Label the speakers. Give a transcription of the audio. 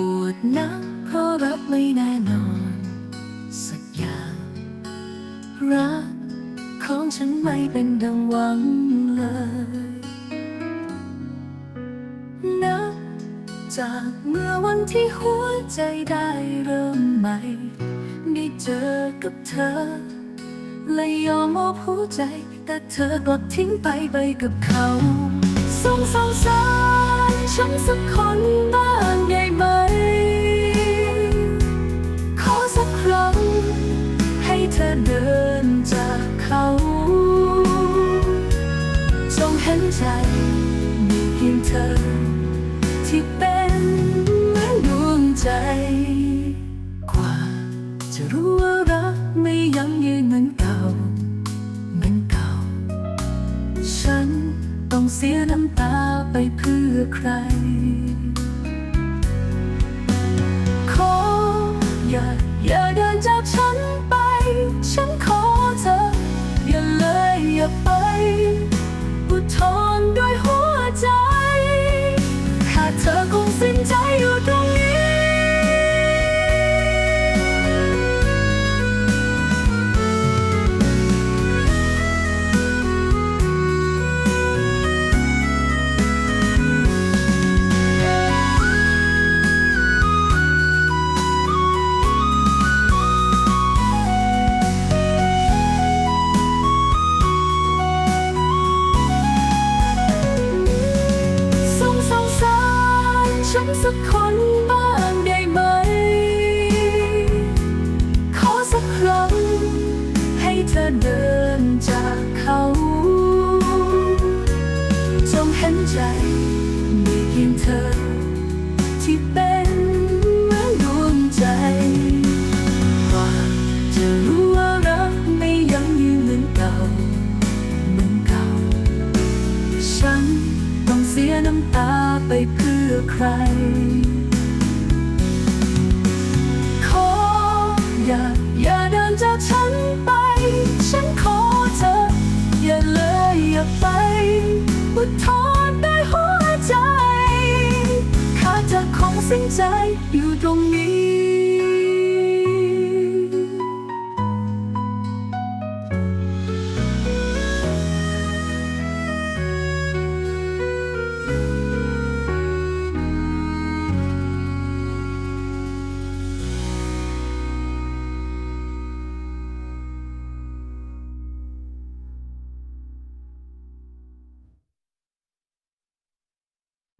Speaker 1: ปวดนักเพราะรับไม่แน่นอน สักอย่างรักของฉันไม่เป็นดังหวังเลยนับจากเมื่อวันที่หัวใจได้เริ่มใหม่ได้เจอกับเธอและยอมมอบหัวใจ แต่เธอกลับทิ้งไปไปกับเขาสงสารฉันสักคนบ้าง เขา จงเห็นใจมีเพียงเธอ ที่เป็นเหมือนดวงใจ กว่าจะรู้ว่ารักไม่ยังยืนเหมือนเก่าเหมือนเก่า ฉันต้องเสียน้ำตาไปเพื่อใคร ไคนบ้างได้ไหม ขอสักครั้ง ให้เธอเดินจากเขา จงเห็นใจมีเพียงเธอ ที่เป็นเหมือนดวงใจ ว่าจะรู้ว่ารักไม่ยังยืนเหมือนเก่า เหมือนเก่า ฉันต้องเสียน้ำตาไปเพื่อ ใคร ขออย่าอย่าเดินจากฉันไป ฉันขอเธอ อย่าเลยอย่าไปอุทอนได้หัวใจ ข้าจะคงสิ้นใจอยู่ตรงนี้